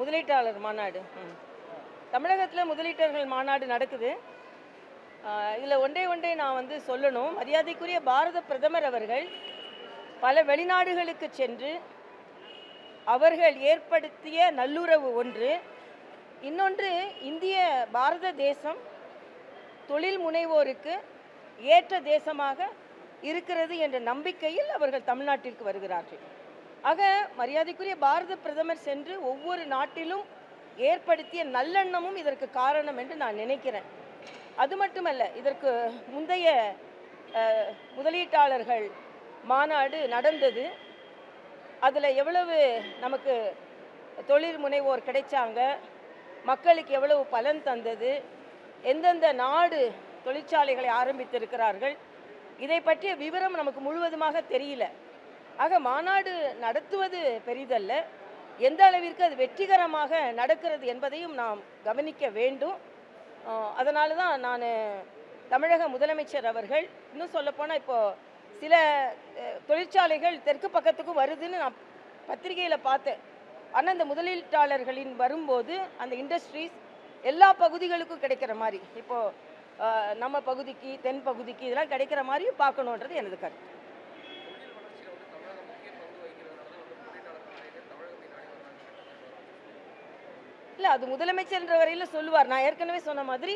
முதலீட்டாளர் மாநாடு. தமிழகத்தில் முதலீட்டர்கள் மாநாடு நடக்குது. இதில் ஒன்றே ஒன்றே நான் வந்து சொல்லணும். மரியாதைக்குரிய பாரத பிரதமர் அவர்கள் பல வெளிநாடுகளுக்கு சென்று அவர்கள் ஏற்படுத்திய நல்லுறவு ஒன்று. இன்னொன்று இந்திய பாரத தேசம் தொழில் முனைவோருக்கு ஏற்ற தேசமாக இருக்கிறது என்ற நம்பிக்கையில் அவர்கள் தமிழ்நாட்டிற்கு வருகிறார்கள். ஆக மரியாதைக்குரிய பாரத பிரதமர் சென்று ஒவ்வொரு நாட்டிலும் ஏற்படுத்திய நல்லெண்ணமும் இதற்கு காரணம் என்று நான் நினைக்கிறேன். அது மட்டுமல்ல இதற்கு முந்தைய முதலீட்டாளர்கள் மாநாடு நடந்தது. அதில் எவ்வளவு நமக்கு தொழில் முனைவோர் கிடைச்சாங்க மக்களுக்கு எவ்வளவு பலன் தந்தது எந்தெந்த நாடு தொழிற்சாலைகளை ஆரம்பித்திருக்கிறார்கள் இதை பற்றிய விவரம் நமக்கு முழுவதுமாக தெரியல. ஆக மாநாடு நடத்துவது பெரிதல்ல. எந்த அளவிற்கு அது வெற்றிகரமாக நடக்கிறது என்பதையும் நாம் கவனிக்க வேண்டும். அதனால தான் நான் தமிழக முதலமைச்சர் அவர்கள் இன்னும் சொல்லப்போனால் இப்போது சில தொழிற்சாலைகள் தெற்கு பக்கத்துக்கும் வருதுன்னு நான் பத்திரிகையில் பார்த்தேன். ஆனால் இந்த முதலீட்டாளர்களின் வரும்போது அந்த இண்டஸ்ட்ரீஸ் எல்லா பகுதிகளுக்கும் கிடைக்கிற மாதிரி இப்போது நம்ம பகுதிக்கு தென் பகுதிக்கு இதெல்லாம் கிடைக்கிற மாதிரியும் பார்க்கணுன்றது எனது கருத்து. இல்லை அது முதலமைச்சர்ன்ற வரையில் சொல்லுவார். நான் ஏற்கனவே சொன்ன மாதிரி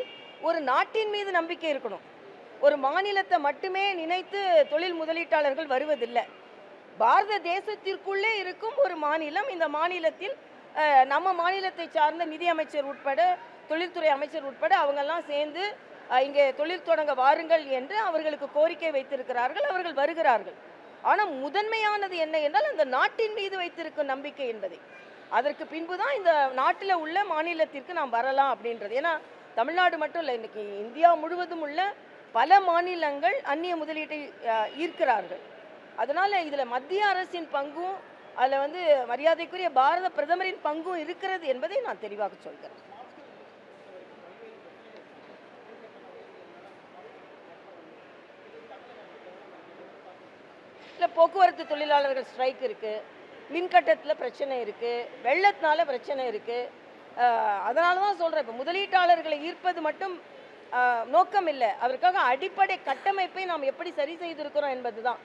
ஒரு நாட்டின் மீது நம்பிக்கை இருக்கணும். ஒரு மாநிலத்தை மட்டுமே நினைத்து தொழில் முதலீட்டாளர்கள் வருவதில்லை. பாரத தேசத்திற்குள்ளே இருக்கும் ஒரு மாநிலம் இந்த மாநிலத்தில் நம்ம மாநிலத்தை சார்ந்த நிதி அமைச்சர் உட்பட தொழில்துறை அமைச்சர் உட்பட அவங்கெல்லாம் சேர்ந்து இங்கே தொழில் தொடங்க வாருங்கள் என்று அவர்களுக்கு கோரிக்கை வைத்திருக்கிறார்கள் அவர்கள் வருகிறார்கள். ஆனால் முதன்மையானது என்ன என்றால் அந்த நாட்டின் மீது வைத்திருக்கும் நம்பிக்கை என்பதை. அதற்கு பின்பு தான் இந்த நாட்டில் உள்ள மாநிலத்திற்கு நாம் வரலாம் அப்படின்றது. ஏன்னா தமிழ்நாடு மட்டும் இல்லை இன்னைக்கு இந்தியா முழுவதும் உள்ள பல மாநிலங்கள் அந்நிய முதலீட்டை ஈர்க்கிறார்கள். அதனால இதில் மத்திய அரசின் பங்கும் அதில் வந்து மரியாதைக்குரிய பாரத பிரதமரின் பங்கும் இருக்கிறது என்பதை நான் தெளிவாக சொல்கிறேன். இல்லை போக்குவரத்து தொழிலாளர்கள் ஸ்ட்ரைக் இருக்குது மின்கட்டத்தில் பிரச்சனை இருக்குது வெள்ளத்தினால பிரச்சனை இருக்குது அதனால தான் சொல்கிறேன் இப்போ முதலீட்டாளர்களை ஈர்ப்பது மட்டும் நோக்கம் இல்லை. அதற்காக அடிப்படை கட்டமைப்பை நாம் எப்படி சரி செய்திருக்கிறோம் என்பது தான்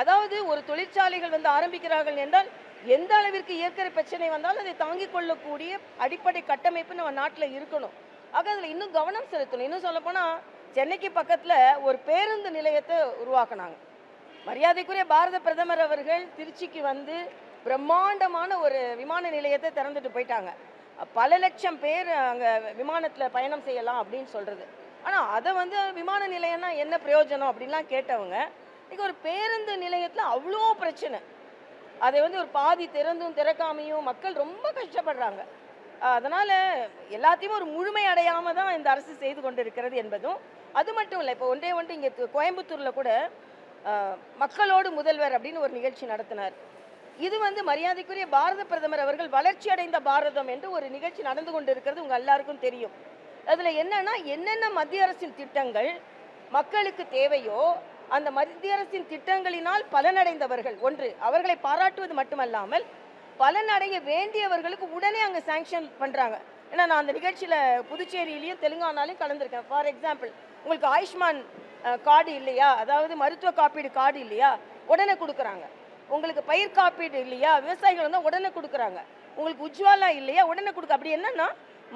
அதாவது ஒரு தொழிற்சாலைகள் வந்து ஆரம்பிக்கிறார்கள் என்றால் எந்த அளவிற்கு இயற்கை பிரச்சனை வந்தாலும் அதை தாங்கிக் கொள்ளக்கூடிய அடிப்படை கட்டமைப்பு நம்ம நாட்டில் இருக்கணும். ஆக அதில் இன்னும் கவனம் செலுத்தணும். இன்னும் சொல்லப்போனால் சென்னைக்கு பக்கத்தில் ஒரு பேருந்து நிலையத்தை உருவாக்குனாங்க. மரியாதைக்குரிய பாரத பிரதமர் அவர்கள் திருச்சிக்கு வந்து பிரம்மாண்டமான ஒரு விமான நிலையத்தை திறந்துட்டு போயிட்டாங்க. பல லட்சம் பேர் அங்கே விமானத்தில் பயணம் செய்யலாம் அப்படின்னு சொல்கிறது ஆனால் அதை வந்து விமான நிலையம்னா என்ன பிரயோஜனம் அப்படின்லாம் கேட்டவங்க இன்றைக்கி ஒரு பேருந்து நிலையத்தில் அவ்வளோ பிரச்சனை. அதை வந்து ஒரு பாதி திறந்தும் திறக்காமையும் மக்கள் ரொம்ப கஷ்டப்படுறாங்க. அதனால் எல்லாத்தையும் ஒரு முழுமை அடையாமல் தான் இந்த அரசு செய்து கொண்டு இருக்கிறது என்பதும் அது மட்டும் இல்லை இப்போ ஒன்றே ஒன்று இங்கே கோயம்புத்தூரில் கூட மக்களோடு முதல்வர் அப்படின்னு ஒரு நிகழ்ச்சி நடத்தினார். இது வந்து மரியாதைக்குரிய பாரத பிரதமர் அவர்கள் வளர்ச்சி அடைந்த பாரதம் என்று ஒரு நிகழ்ச்சி நடந்து கொண்டு இருக்கிறது உங்கள் எல்லாருக்கும் தெரியும். அதில் என்னன்னா என்னென்ன மத்திய அரசின் திட்டங்கள் மக்களுக்கு தேவையோ அந்த மத்திய அரசின் திட்டங்களினால் பலனடைந்தவர்கள் ஒன்று அவர்களை பாராட்டுவது மட்டுமல்லாமல் பலனடைய வேண்டியவர்களுக்கு உடனே அங்கே சாங்ஷன் பண்ணுறாங்க ஏன்னா நான் அந்த நிகழ்ச்சியில் புதுச்சேரியிலையும் தெலுங்கானாலையும் கலந்துருக்கேன். ஃபார் எக்ஸாம்பிள் உங்களுக்கு ஆயுஷ்மான் கார்டு இல்லையா? அதாவது மருத்துவ காப்பீடு கார்டு இல்லையா? உடனே கொடுக்குறாங்க. உங்களுக்கு பயிர் காப்பீடு இல்லையா? விவசாயிகள் வந்து உடனே கொடுக்குறாங்க. உங்களுக்கு உஜ்வாலா இல்லையா? உடனே கொடுக்க. அப்படி என்னன்னா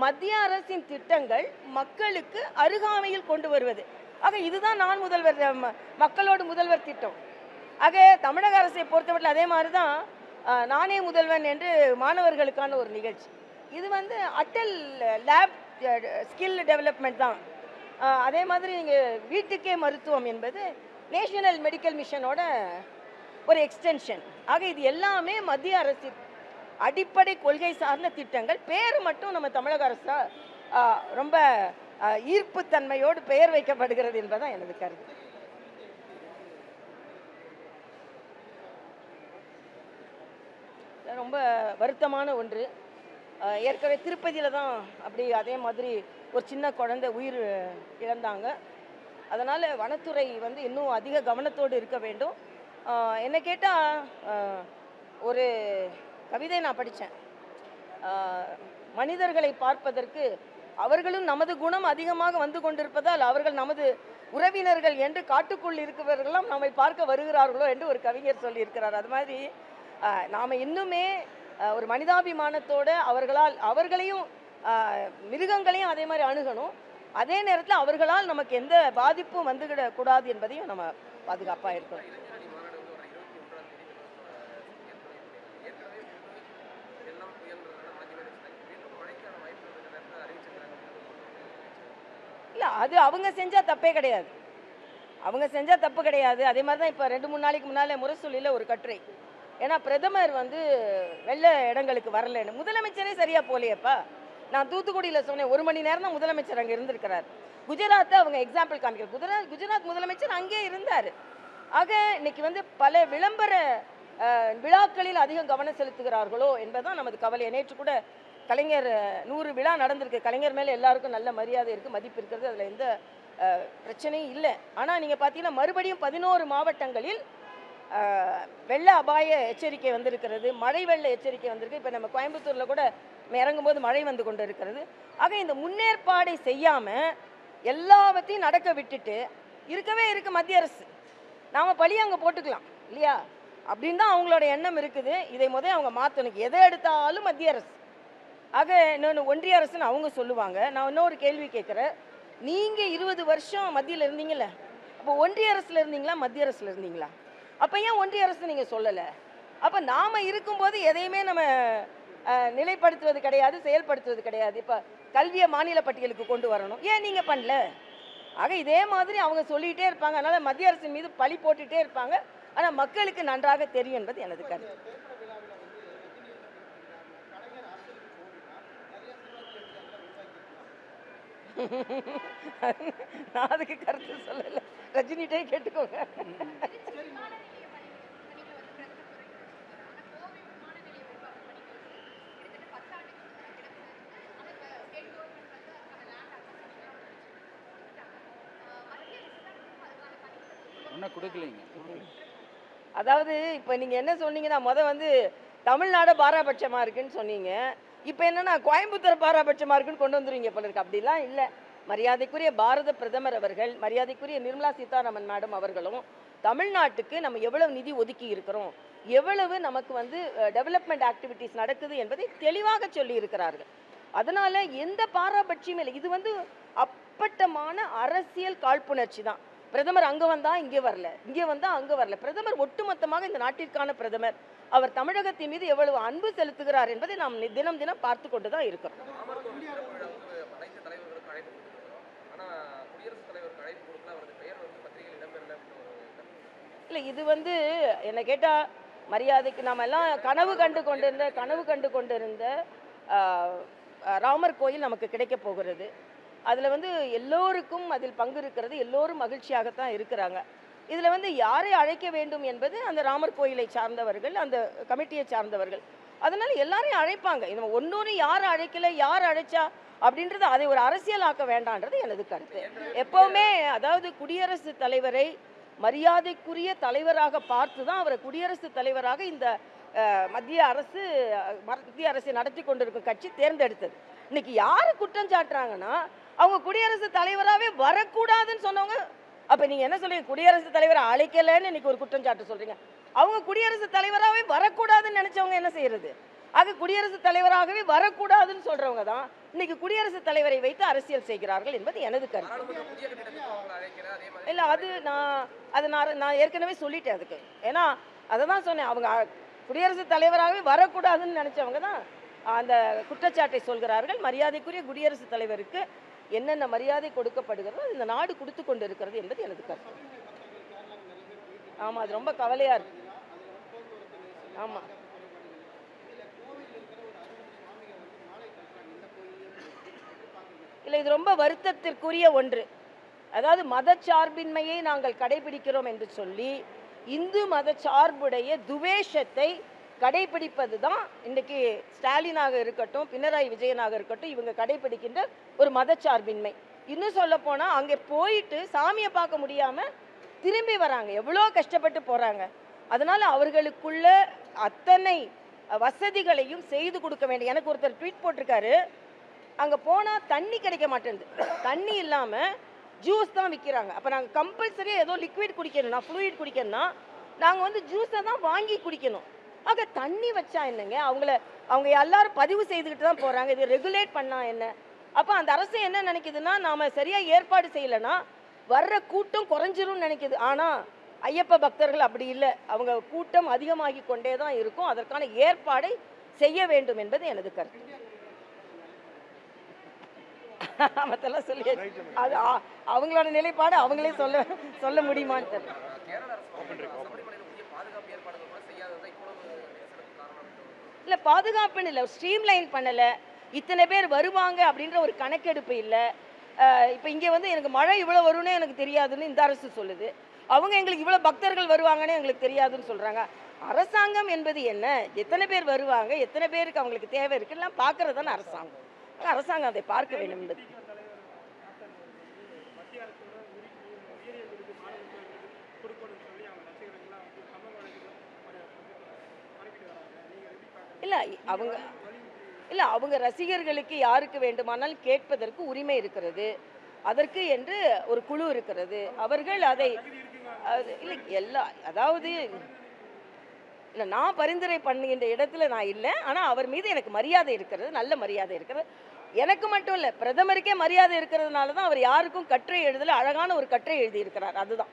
மத்திய அரசின் திட்டங்கள் மக்களுக்கு அருகாமையில் கொண்டு வருவது. ஆக இதுதான் நான் முதல்வர் மக்களோடு முதல்வர் திட்டம். ஆக தமிழக அரசை பொறுத்தவரையில் அதே மாதிரி தான் நானே முதல்வன் என்று மாணவர்களுக்கான ஒரு நிகழ்ச்சி. இது வந்து அட்டல் லேப் ஸ்கில் டெவலப்மெண்ட் தான். அதே மாதிரி நீங்கள் வீட்டுக்கே மருத்துவம் என்பது நேஷனல் மெடிக்கல் மிஷனோட ஒரு எக்ஸ்டென்ஷன் ஆக இது எல்லாமே மத்திய அரசின் அடிப்படை கொள்கை சார்ந்த திட்டங்கள். பேர் மட்டும் நம்ம தமிழக அரசா ரொம்ப ஈர்ப்புத்தன்மையோடு பெயர் வைக்கப்படுகிறது என்பதுதான் எனது கருத்து. ரொம்ப வருத்தமான ஒன்று. ஏற்கனவே திருப்பதியில் தான் அப்படி அதே மாதிரி ஒரு சின்ன குழந்தை உயிர் இழந்தாங்க. அதனால் வனத்துறை வந்து இன்னும் அதிக கவனத்தோடு இருக்க வேண்டும். என்னை கேட்டால் ஒரு கவிதை நான் படித்தேன் மனிதர்களை பார்ப்பதற்கு அவர்களும் நமது குணம் அதிகமாக வந்து கொண்டிருப்பதால் அவர்கள் நமது உறவினர்கள் என்று காட்டுக்குள் இருக்கிறவர்களும் நம்மை பார்க்க வருகிறார்களோ என்று ஒரு கவிஞர் சொல்லியிருக்கிறார். அது மாதிரி நாம் இன்னுமே ஒரு மனிதாபிமானத்தோட அவர்களால் அவர்களையும் மிருகங்களையும் அதே மாதிரி அணுகணும். அதே நேரத்தில் அவர்களால் நமக்கு எந்த பாதிப்பும் வந்துவிடக்கூடாது என்பதையும் நம்ம பாதுகாப்பாக இருக்கணும். அது அவங்க செஞ்சால் தப்பே கிடையாது. அவங்க செஞ்சால் தப்பு கிடையாது. அதே மாதிரி தான் இப்போ ரெண்டு மூணு நாளைக்கு முன்னாலே முரசொலியில் ஒரு கட்டுரை. ஏன்னா பிரதமர் வந்து வெள்ள இடங்களுக்கு வரலன்னு. முதலமைச்சரே சரியாக போலையேப்பா நான் தூத்துக்குடியில் சொன்னேன் ஒரு மணி நேரம் தான் முதலமைச்சர் அங்கே இருந்திருக்கிறார். குஜராத்தை அவங்க எக்ஸாம்பிள் காமிக்கிறார். குஜராத் குஜராத் முதலமைச்சர் அங்கேயே இருந்தார். ஆக இன்னைக்கு வந்து பல விளம்பர விழாக்களில் அதிகம் கவனம் செலுத்துகிறார்களோ என்பதுதான் நமது கவலை நேற்று கூட கலைஞர் நூறு விழா நடந்திருக்கு. கலைஞர் மேலே எல்லாருக்கும் நல்ல மரியாதை இருக்குது மதிப்பு இருக்கிறது அதில் எந்த பிரச்சனையும் இல்லை. ஆனால் நீங்கள் பார்த்தீங்கன்னா மறுபடியும் பதினோரு மாவட்டங்களில் வெள்ள அபாய எச்சரிக்கை வந்திருக்கிறது மழை வெள்ள எச்சரிக்கை வந்திருக்கு. இப்போ நம்ம கோயம்புத்தூரில் கூட நம்ம இறங்கும்போது மழை வந்து கொண்டு இருக்கிறது. ஆக இந்த முன்னேற்பாடை செய்யாமல் எல்லாவற்றையும் நடக்க விட்டுட்டு இருக்கவே இருக்குது மத்திய அரசு. நாம் பழி அங்கே போட்டுக்கலாம் இல்லையா? அப்படின்னு தான் அவங்களோட எண்ணம் இருக்குது. இதை முதல் அவங்க மாற்றணும் எதை எடுத்தாலும் மத்திய அரசு. ஆக இன்னொன்று ஒன்றிய அரசுன்னு அவங்க சொல்லுவாங்க. நான் இன்னொரு கேள்வி கேட்குறேன். நீங்கள் இருபது வருஷம் மத்தியில் இருந்தீங்கல்ல? அப்போ ஒன்றிய அரசில் இருந்தீங்களா? மத்திய அரசில் இருந்தீங்களா? அப்போ ஏன் ஒன்றிய அரசு நீங்கள் சொல்லலை? அப்போ நாம் இருக்கும்போது எதையுமே நம்ம நிலைப்படுத்துவது கிடையாது செயல்படுத்துவது கிடையாது. இப்போ கல்வியை மாநில பட்டியலுக்கு கொண்டு வரணும். ஏன் நீங்கள் பண்ணல? ஆக இதே மாதிரி அவங்க சொல்லிகிட்டே இருப்பாங்க. அதனால் மத்திய அரசின் மீது பழி போட்டுகிட்டே இருப்பாங்க. ஆனால் மக்களுக்கு நன்றாக தெரியும் என்பது எனது கருத்து. நான் அதுக்கு கருத்து சொல்லலை. ரஜினிகிட்டே கேட்டுக்கோங்க. இன்னும் கொடுக்கலைங்க. அதாவது இப்போ நீங்கள் என்ன சொன்னீங்கன்னா முத வந்து தமிழ்நாடு பாராபட்சமாக இருக்குன்னு சொன்னீங்க. இப்போ என்னன்னா கோயம்புத்தூர் பாராபட்சமாக இருக்குன்னு கொண்டு வந்துருவீங்க போல இருக்கு. அப்படிலாம் இல்லை. மரியாதைக்குரிய பாரத பிரதமர் அவர்கள் மரியாதைக்குரிய நிர்மலா சீதாராமன் மேடம் அவர்களும் தமிழ்நாட்டுக்கு நம்ம எவ்வளவு நிதி ஒதுக்கி இருக்கிறோம் எவ்வளவு நமக்கு வந்து டெவலப்மெண்ட் ஆக்டிவிட்டீஸ் நடக்குது என்பதை தெளிவாக சொல்லி இருக்கிறார்கள். அதனால எந்த பாராபட்சியும் இல்லை. இது வந்து அப்பட்டமான அரசியல் காழ்ப்புணர்ச்சி தான். பிரதமர் அங்க வந்தா இங்கே வரல. இங்கே வந்தா அங்க வரல. பிரதமர் ஒட்டுமொத்தமாக இந்த நாட்டிற்கான பிரதமர். அவர் தமிழகத்தின் மீது எவ்வளவு அன்பு செலுத்துகிறார் என்பதை நாம் தினம் தினம் பார்த்து கொண்டு தான் இருக்கிறோம். இல்லை இது வந்து என்னை கேட்டால் மரியாதைக்கு நாம எல்லாம் கனவு கண்டு கொண்டிருந்த கனவு கண்டு கொண்டிருந்த ஆஹ், ராமர் கோயில் நமக்கு கிடைக்க போகிறது. அதில் வந்து எல்லோருக்கும் அதில் பங்கு இருக்கிறது எல்லோரும் மகிழ்ச்சியாகத்தான் இருக்கிறாங்க. இதில் வந்து யாரை அழைக்க வேண்டும் என்பது அந்த ராமர் கோயிலை சார்ந்தவர்கள் அந்த கமிட்டியை சார்ந்தவர்கள். அதனால எல்லாரையும் அழைப்பாங்க. இது ஒன்றொன்று யார் அழைக்கல யார் அழைச்சா அப்படின்றது அதை ஒரு அரசியலாக்க வேண்டான்றது எனது கருத்து. எப்பவுமே அதாவது குடியரசுத் தலைவரை மரியாதைக்குரிய தலைவராக பார்த்து தான் அவரை குடியரசுத் தலைவராக இந்த மத்திய அரசு மத்திய அரசு நடத்தி கொண்டிருக்கும் கட்சி தேர்ந்தெடுத்தது. இன்னைக்கு யார் குற்றம் சாட்டுறாங்கன்னா அவங்க குடியரசுத் தலைவராகவே வரக்கூடாதுன்னு சொன்னவங்க அப்ப நீங்க என்ன சொல்றீங்க? குடியரசுத் தலைவரை அழைக்கலைன்னு இன்னைக்கு ஒரு குற்றம் சாட்டு சொல்றீங்க. அவங்க குடியரசுத் தலைவராகவே வரக்கூடாதுன்னு நினைச்சவங்க என்ன செய்யறது? ஆக குடியரசுத் தலைவராகவே வரக்கூடாதுன்னு சொல்றவங்க தான் இன்னைக்கு குடியரசுத் தலைவரை வைத்து அரசியல் செய்கிறார்கள் என்பது எனது கருத்து. இல்லை அது நான் அது நான் நான் ஏற்கனவே சொல்லிட்டேன் அதுக்கு. ஏன்னா அதை தான் சொன்னேன். அவங்க குடியரசுத் தலைவராகவே வரக்கூடாதுன்னு நினச்சவங்க தான் அந்த குற்றச்சாட்டை சொல்கிறார்கள். மரியாதைக்குரிய குடியரசுத் தலைவருக்கு என்னென்ன மரியாதை கொடுக்கப்படுகிறதோ இந்த நாடு கொடுத்து கொண்டு இருக்கிறது என்பது எனது கருத்து. ஆமாம் அது ரொம்ப கவலையாக இருக்கு. ஆமாம் இல்லை இது ரொம்ப வருத்தத்திற்குரிய ஒன்று. அதாவது மதச்சார்பின்மையை நாங்கள் கடைபிடிக்கிறோம் என்று சொல்லி இந்து மத சார்புடைய துவேஷத்தை கடைபிடிப்பது தான் இன்றைக்கி ஸ்டாலினாக இருக்கட்டும் பினராயி விஜயனாக இருக்கட்டும் இவங்க கடைபிடிக்கின்ற ஒரு மதச்சார்பின்மை. இன்னும் சொல்ல போனால் அங்கே போயிட்டு சாமியை பார்க்க முடியாமல் திரும்பி வராங்க. எவ்வளோ கஷ்டப்பட்டு போகிறாங்க அதனால் அவர்களுக்குள்ள அத்தனை வசதிகளையும் செய்து கொடுக்க வேண்டும். எனக்கு ஒருத்தர் ட்வீட் போட்டிருக்காரு. அங்கே போனால் தண்ணி கிடைக்க மாட்டேங்குது. தண்ணி இல்லாமல் ஜூஸ் தான் விற்கிறாங்க அப்போ நாங்கள் கம்பல்சரியாக ஏதோ லிக்விட் குடிக்கணும்னா ஃப்ளூயிட் குடிக்கணும்னா நாங்கள் வந்து ஜூஸை தான் வாங்கி குடிக்கணும். ஆக தண்ணி வச்சா என்னங்க? அவங்கள அவங்க எல்லாரும் பதிவு செய்துக்கிட்டு தான் போகிறாங்க இது ரெகுலேட் பண்ணால் என்ன? அப்போ அந்த அரசு என்ன நினைக்குதுன்னா நாம் சரியாக ஏற்பாடு செய்யலைன்னா வர்ற கூட்டம் குறைஞ்சிரும்னு நினைக்குது. ஆனால் ஐயப்ப பக்தர்கள் அப்படி இல்லை. அவங்க கூட்டம் அதிகமாகி கொண்டே தான் இருக்கும். அதற்கான ஏற்பாடை செய்ய வேண்டும் என்பது எனது கருத்து. மற்றெல்லாம் சொல்லி அது அவங்களோட நிலைப்பாடு அவங்களே சொல்ல சொல்ல முடியுமான்னு தெரியல. இல்லை பாதுகாப்புன்னு இல்லை ஸ்ட்ரீம்லைன் பண்ணலை. இத்தனை பேர் வருவாங்க அப்படின்ற ஒரு கணக்கெடுப்பு இல்லை. இப்போ இங்கே வந்து எனக்கு மழை இவ்வளோ வரும்னே எனக்கு தெரியாதுன்னு இந்த அரசு சொல்லுது. அவங்க எங்களுக்கு இவ்வளோ பக்தர்கள் வருவாங்கன்னு எங்களுக்கு தெரியாதுன்னு சொல்கிறாங்க அரசாங்கம் என்பது என்ன? எத்தனை பேர் வருவாங்க? எத்தனை பேருக்கு அவங்களுக்கு தேவை இருக்குலாம் பார்க்கறது தானே அரசாங்கம். அரசாங்கம் அதை பார்க்க வேண்டும் என்பது. இல்லை அவங்க இல்லை அவங்க ரசிகர்களுக்கு யாருக்கு வேண்டுமானால் கேட்பதற்கு உரிமை இருக்கிறது. அதற்கு என்று ஒரு குழு இருக்கிறது. அவர்கள் அதை அது இல்லை எல்லா அதாவது இல்லை நான் பரிந்துரை பண்ணுகின்ற இடத்துல நான் இல்லை. ஆனால் அவர் மீது எனக்கு மரியாதை இருக்கிறது நல்ல மரியாதை இருக்கிறது. எனக்கு மட்டும் இல்லை பிரதமருக்கே மரியாதை இருக்கிறதுனால தான் அவர் யாருக்கும் கட்டுரை எழுதலை அழகான ஒரு கட்டுரை எழுதியிருக்கிறார். அதுதான்.